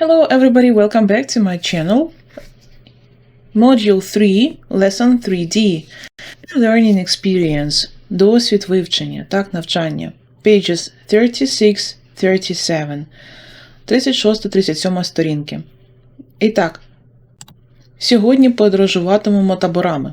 Hello everybody, welcome back to my channel. Module 3, Lesson 3D. Learning Experience. Досвід вивчення, так, навчання. Pages 36, 37. 36-37 сторінки. І так, сьогодні подорожуватимемо таборами.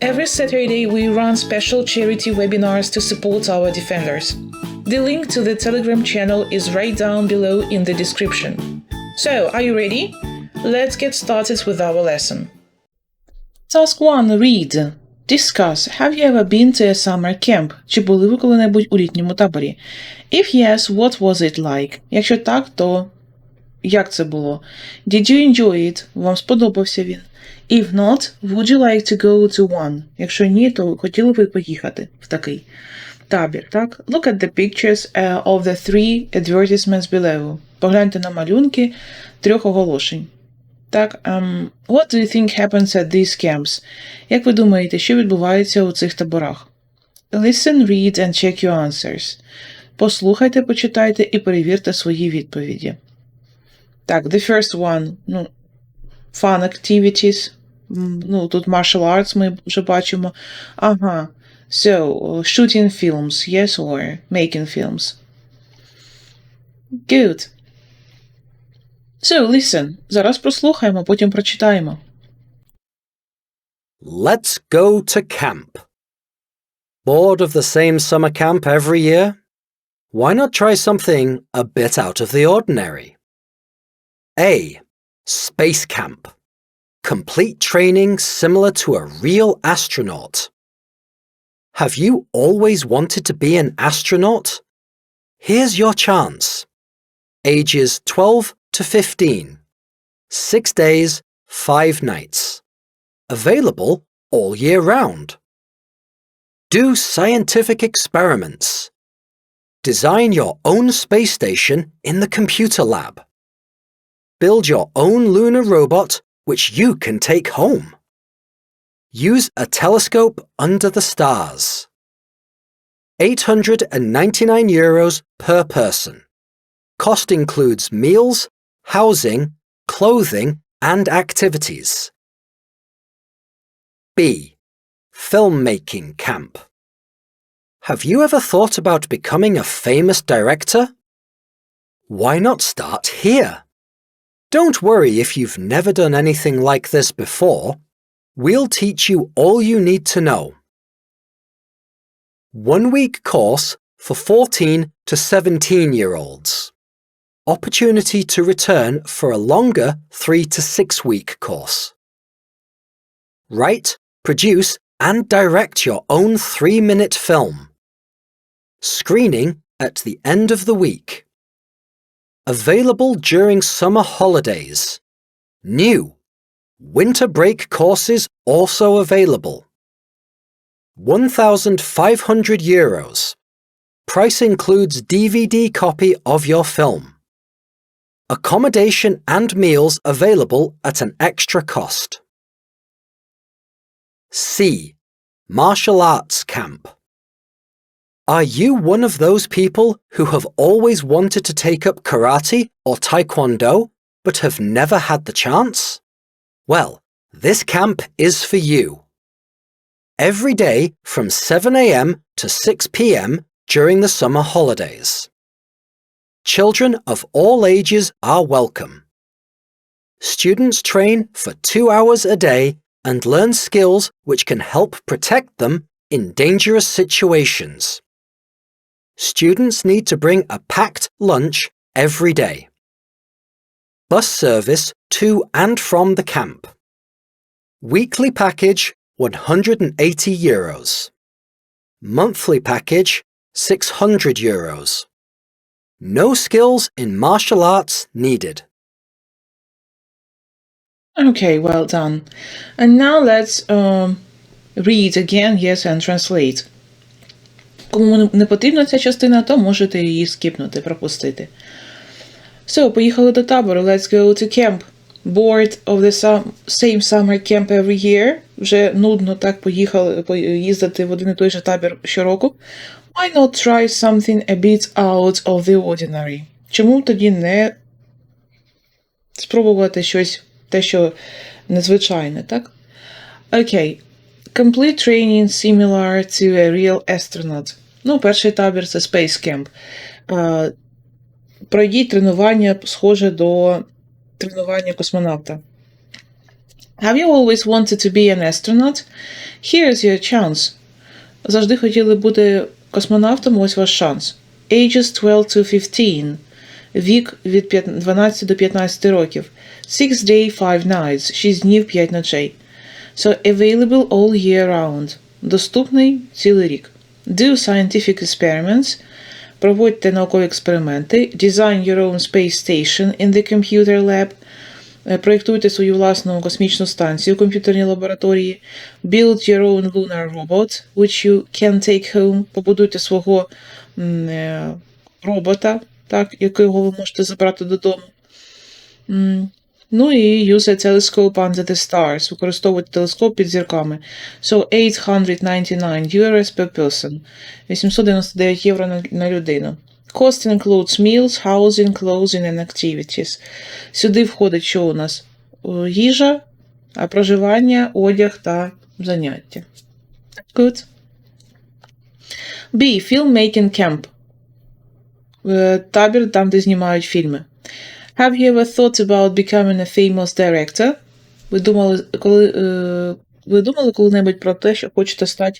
Every Saturday, we run special charity webinars to support our defenders. The link to the Telegram channel is right down below in the description. So, are you ready? Let's get started with our lesson. Task 1 Read. Discuss. Have you ever been to a summer camp? Чи були ви коли-небудь у літньому таборі? If yes, what was it like? Якщо так, то як це було? Did you enjoy it? Вам сподобався він? If not, would you like to go to one? Якщо ні, то хотіли б ви поїхати в такий табір, так? Look at the pictures uh, of the three advertisements below. Погляньте на малюнки трьох оголошень. Так, um, what do you think happens at these camps? Як ви думаєте, що відбувається у цих таборах? Listen, read and check your answers. Послухайте, почитайте і перевірте свої відповіді. Так, the first one, ну, fun activities. М, Ну, тут martial arts ми вже бачимо. Ага. So, shooting films, yes, or making films. Good. So, listen. Зараз прослухаємо, потім прочитаємо. Let's go to camp. Bored of the same summer camp every year? Why not try something a bit out of the ordinary? A. Space Camp. Complete training similar to a real astronaut. Have you always wanted to be an astronaut? Here's your chance. Ages 12 to 15. Six days, five nights. Available all year round. Do scientific experiments. Design your own space station in the computer lab. Build your own lunar robot which you can take home. Use a telescope under the stars. 899 euros per person. Cost includes meals, housing, clothing, and activities. B. Filmmaking Camp. Have you ever thought about becoming a famous director? Why not start here? Don't worry if you've never done anything like this before. We'll teach you all you need to know. One week course for 14 to 17 year olds. Opportunity to return for a longer 3 to 6 week course. Write, produce, and direct your own 3 minute film. Screening at the end of the week. Available during summer holidays. New. Winter break courses also available. 1,500 euros. Price includes DVD copy of your film. Accommodation and meals available at an extra cost. C. Martial Arts Camp. Are you one of those people who have always wanted to take up karate or taekwondo but have never had the chance? Well, this camp is for you. Every day from 7am to 6pm during the summer holidays. Children of all ages are welcome. Students train for two hours a day and learn skills which can help protect them in dangerous situations. Students need to bring a packed lunch every day. Bus service to and from the camp. Weekly package 180 euros. Monthly package 600 euros. No skills in martial arts needed. Okay, well done. And now let's um, read again, yes, and translate. Кому не- потрібна ця частина, то можете її скіпнути, пропустити. So, поїхали до табору. Let's go to camp. Bored of the same summer camp every year. Вже нудно так поїхали поїздити в один і той же табір щороку. Why not try something a bit out of the ordinary? Чому тоді не спробувати щось, те, що незвичайне, так? Окей. Complete training similar to a real astronaut. Ну, перший табір це Space Camp. Пройдіть тренування схоже до тренування космонавта. Have you always wanted to be an astronaut? Here's your chance. Завжди хотіли бути космонавтом, ось ваш шанс. Ages 12 to 15. Вік від 12 до 15 років. 6 day, 5 nights. 6 днів, 5 ночей. So available all year round. Доступний цілий рік. Do scientific experiments. Проводьте наукові експерименти. Design your own space station in the computer lab. Е, Проєктуйте свою власну космічну станцію у комп'ютерній лабораторії. Build your own lunar robot, which you can take home. Побудуйте свого е, робота, так, якого ви можете забрати додому. Ну і use a telescope under the stars. Використовуйте телескоп під зірками. So 899 euros per person. 899 євро на, на людину. Cost includes meals, housing, clothing and activities. Сюди входить що у нас? Їжа, а проживання, одяг та заняття. Good. B. Filmmaking camp. Е, Табір там, де знімають фільми. Have you ever thought about becoming a famous director? Ви думали, коли, е, ви думали коли-небудь про те, що хочете стати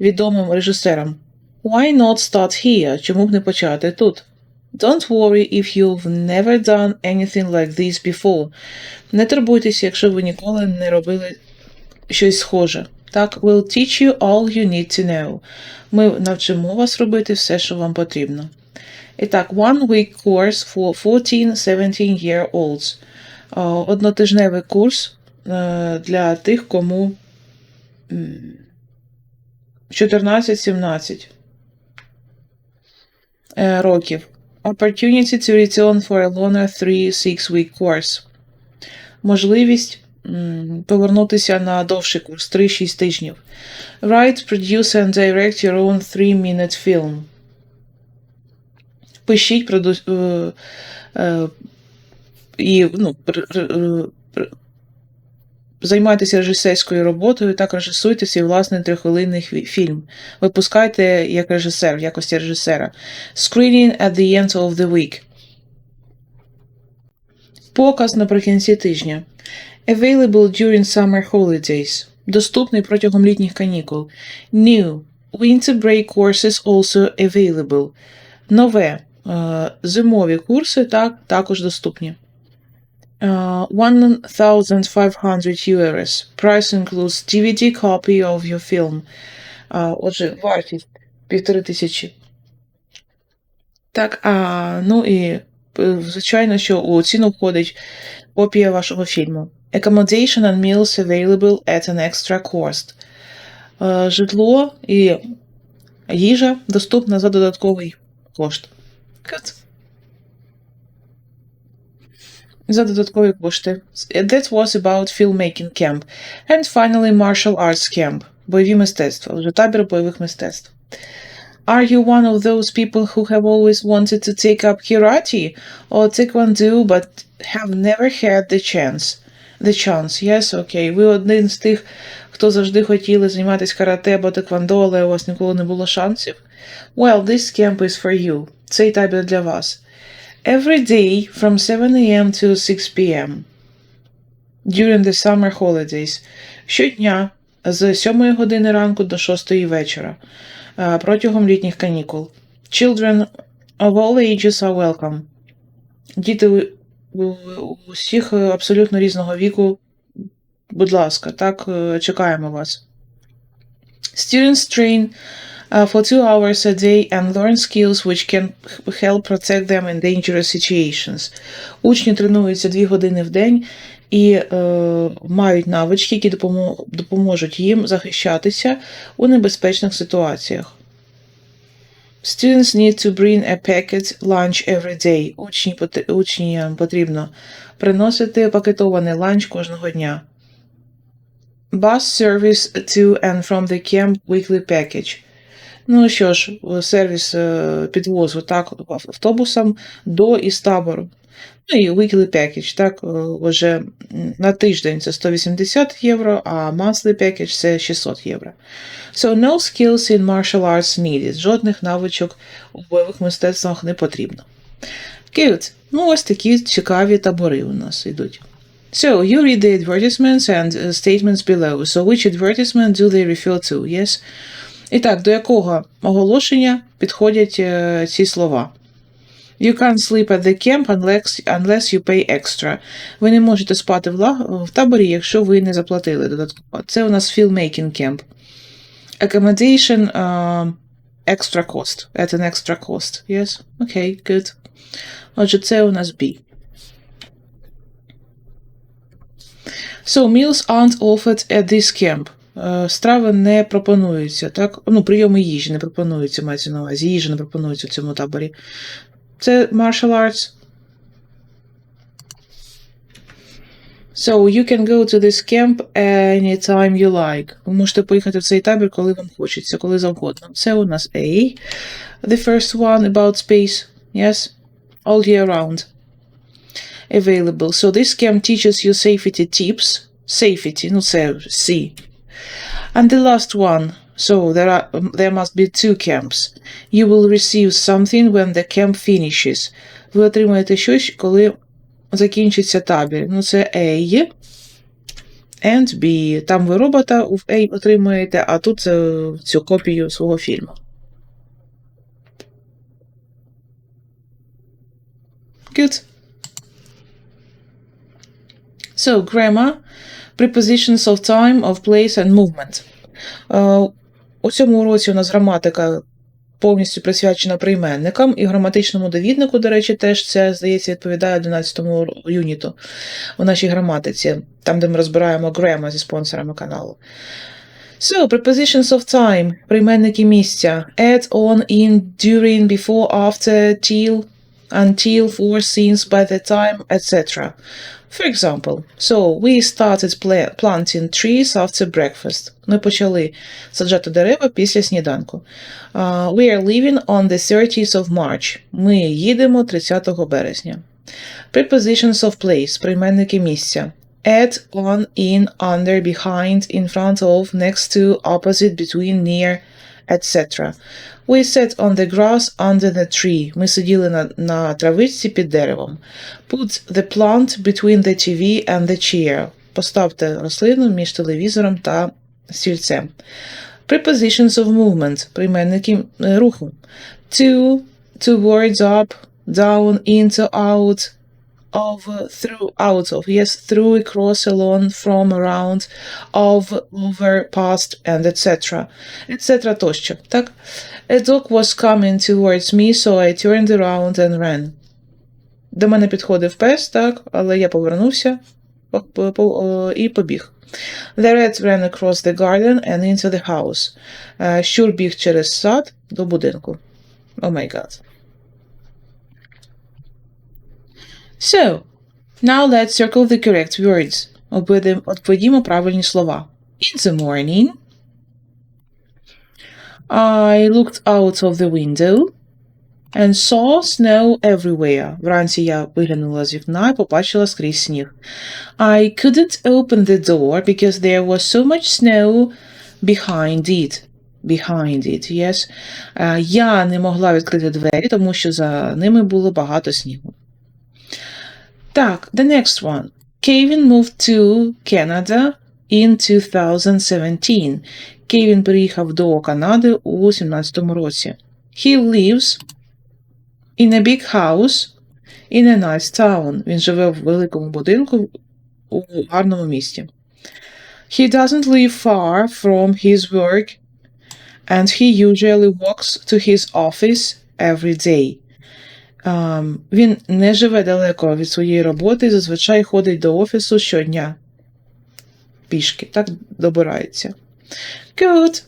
відомим режисером? Why not start here? Чому б не почати тут? Don't worry if you've never done anything like this before. Не турбуйтеся, якщо ви ніколи не робили щось схоже. Так, we'll teach you all you need to know. Ми навчимо вас робити все, що вам потрібно. І так, one week course for 14-17 year olds. Е, Однотижневий курс е, для тих, кому 14-17 е, років. Opportunity to return for a longer 3-6 week course. Можливість повернутися на довший курс 3-6 тижнів. Write, produce and direct your own 3-minute film. Пишіть, проду... е, е, і ну, займайтеся режисерською роботою, так режисуйте свій власний трихвилинний фільм. Випускайте як режисер, в якості режисера. Screening at the end of the week. Показ наприкінці тижня. Available during summer holidays. Доступний протягом літніх канікул. New. Winter break courses also available. Нове. Е, Зимові курси так, також доступні. Е, 1500 euros. Price includes DVD copy of your film. Е, Отже, вартість півтори тисячі. Так, а, ну і е, звичайно, що у ціну входить копія вашого фільму. Accommodation and meals available at an extra cost. Е, Житло і їжа доступна за додатковий кошт. Good. За додаткові кошти. That was about filmmaking camp. And finally, martial arts camp. Бойові мистецтва. Вже табір бойових мистецтв. Are you one of those people who have always wanted to take up karate or taekwondo but have never had the chance? The chance, yes, окей. Ви один з тих, хто завжди хотіли займатися карате або теквондо, але у вас ніколи не було шансів? Well, this camp is for you. Цей табір для вас. Every day from 7 a.m. to 6 p.m. During the summer holidays. Щодня з 7 години ранку до 6 вечора протягом літніх канікул. Children of all ages are welcome. Діти усіх абсолютно різного віку. Будь ласка, так, е, чекаємо вас. Students train uh, for two hours a day and learn skills which can help protect them in dangerous situations. Учні тренуються дві години в день і е, мають навички, які допоможуть їм захищатися у небезпечних ситуаціях. Students need to bring a packet lunch every day. Учні, учням потрібно приносити пакетований ланч кожного дня. Bus service to and from the camp weekly package. Ну що ж, сервіс е, підвозу так автобусом до і з табору. Ну і weekly package, так, е, вже на тиждень це 180 євро, а monthly package це 600 євро. So no skills in martial arts needed. Жодних навичок у бойових мистецтвах не потрібно. Good. Ну, ось такі цікаві табори у нас йдуть. So, you read the advertisements and uh, statements below. So, which advertisement do they refer to? Yes? І так, до якого оголошення підходять е, ці слова? You can't sleep at the camp unless, unless you pay extra. Ви не можете спати в, таборі, якщо ви не заплатили додатково. Це у нас filmmaking camp. Accommodation um, extra cost. At an extra cost. Yes? Okay, good. Отже, це у нас B. So, meals aren't offered at this camp. Е, Страви не пропонуються, так? Ну, прийоми їжі не пропонуються, мається на увазі. Їжа не пропонується в цьому таборі. Це martial arts. So, you can go to this camp anytime you like. Ви можете поїхати в цей табір, коли вам хочеться, коли завгодно. Це у нас A. The first one about space. Yes? All year round. Available. So this camp teaches you safety tips. Safety, ну це C. And the last one. So there are there must be two camps. You will receive something when the camp finishes. Ви отримаєте щось, коли закінчиться табір. Ну, це A and B. Там ви робота в A отримуєте, а тут е, цю копію свого фільму. Good. So, grammar, prepositions of time, of place and movement. Е, У цьому уроці у нас граматика повністю присвячена прийменникам і граматичному довіднику, до речі, теж це, здається, відповідає 11 юніту у нашій граматиці, там, де ми розбираємо grammar зі спонсорами каналу. So, prepositions of time, прийменники місця. Add, on, in, during, before, after, till, until, for, since, by the time, etc. For example, so we started pla- planting trees after breakfast. Ми почали саджати дерева після сніданку. Uh, we are leaving on the 30th of March. Ми їдемо 30 березня. Prepositions of place, прийменники місця. At, on, in, under, behind, in front of, next to, opposite, between, near, etc. We sat on the grass under the tree. Ми сиділи на, на травичці під деревом. Put the plant between the TV and the chair. Поставте рослину між телевізором та стільцем. Prepositions of movement. Прийменники е, руху. To, towards, up, down, into, out, of, through, out of. Yes, through, across, along, from, around, of, over, past, and etc. etc. тощо. Так? A dog was coming towards me, so I turned around and ran. До мене підходив пес, так, але я повернувся по- по- по- о, і побіг. The rat ran across the garden and into the house. Е, Щур біг через сад до будинку. Oh my god. So, now let's circle the correct words. Обведем- Обведімо правильні слова. In the morning, I looked out of the window and saw snow everywhere. Вранці я виглянула з вікна і побачила скрізь сніг. I couldn't open the door because there was so much snow behind it. Behind it, yes. Е, Я не могла відкрити двері, тому що за ними було багато снігу. Так, the next one. Kevin moved to Canada in 2017. Кевін переїхав до Канади у 2017 році. He lives in a big house in a nice town. Він живе в великому будинку у гарному місті. He doesn't live far from his work and he usually walks to his office every day. Він не живе далеко від своєї роботи і зазвичай ходить до офісу щодня. Пішки, так добирається. Good.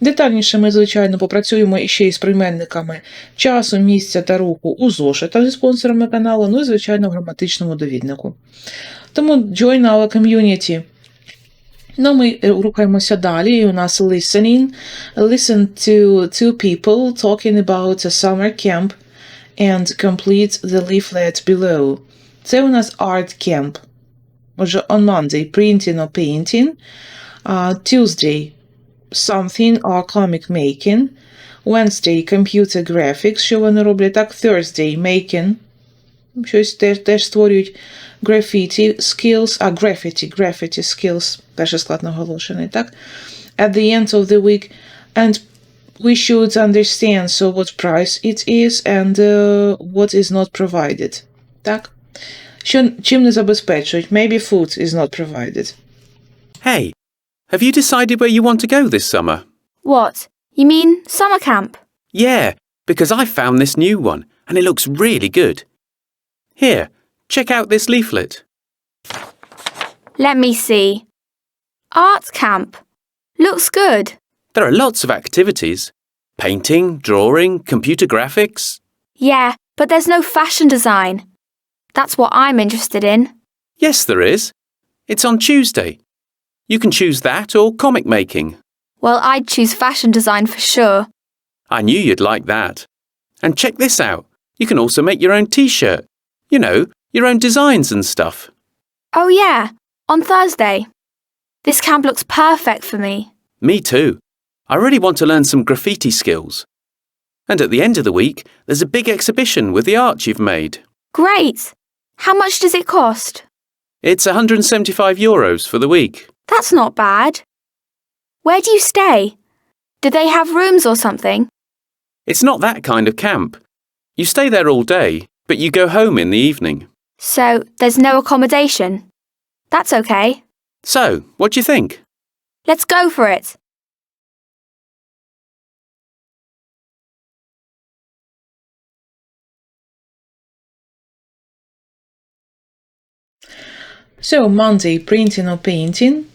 Детальніше ми, звичайно, попрацюємо іще із прийменниками часу, місця та руху у зошитах зі спонсорами каналу, ну і, звичайно, в граматичному довіднику. Тому join our community. Ну, ми рухаємося далі. І у нас listening. Listen to two people talking about a summer camp and complete the leaflet below. Це у нас art camp. Отже, on Monday printing or painting. Uh, Tuesday something or comic making. Wednesday computer graphics, що вони роблять так. Thursday making. Щось теж, теж створюють graffiti skills, а graffiti, graffiti skills, перший склад наголошений, так? At the end of the week, and we should understand so what price it is and uh, what is not provided. Так? Що, чим не забезпечують? Maybe food is not provided. Hey, have you decided where you want to go this summer? What? You mean summer camp? Yeah, because I found this new one and it looks really good. Here, check out this leaflet. Let me see. Art camp. Looks good. There are lots of activities painting, drawing, computer graphics. Yeah, but there's no fashion design. That's what I'm interested in. Yes, there is. It's on Tuesday. You can choose that or comic making. Well, I'd choose fashion design for sure. I knew you'd like that. And check this out. You can also make your own t shirt. You know, your own designs and stuff. Oh, yeah, on Thursday. This camp looks perfect for me. Me too. I really want to learn some graffiti skills. And at the end of the week, there's a big exhibition with the art you've made. Great. How much does it cost? It's 175 euros for the week. That's not bad. Where do you stay? Do they have rooms or something? It's not that kind of camp. You stay there all day, but you go home in the evening. So there's no accommodation. That's okay. So, what do you think? Let's go for it. So, Monday, printing or painting.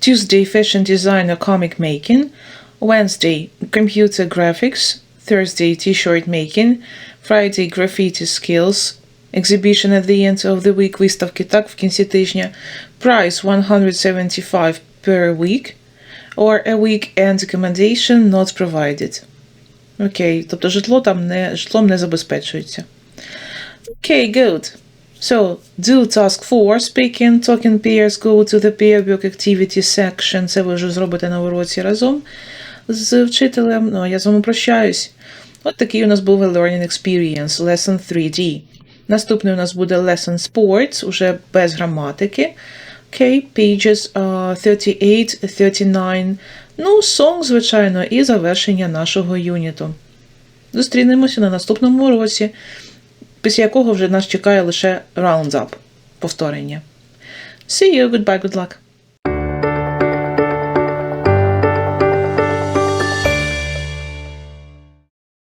Tuesday, fashion design or comic making. Wednesday, computer graphics. Thursday, t shirt making. Friday, graffiti skills. Exhibition at the end of the week. Виставки так в кінці тижня. Price 175 per week. Or a weekend accommodation not provided. Окей, тобто житло там не, житлом не забезпечується. Okay, good. So, do task 4, speaking, talking pairs, go to the pair work activity section. Це ви вже зробите на уроці разом з вчителем. Ну, я з вами прощаюсь. От такий у нас був Learning Experience, Lesson 3D. Наступний у нас буде Lesson Sports, уже без граматики. Okay, pages uh, 38, 39. Ну, song, звичайно, і завершення нашого юніту. Зустрінемося на наступному уроці після якого вже нас чекає лише up повторення. See you, goodbye, good luck.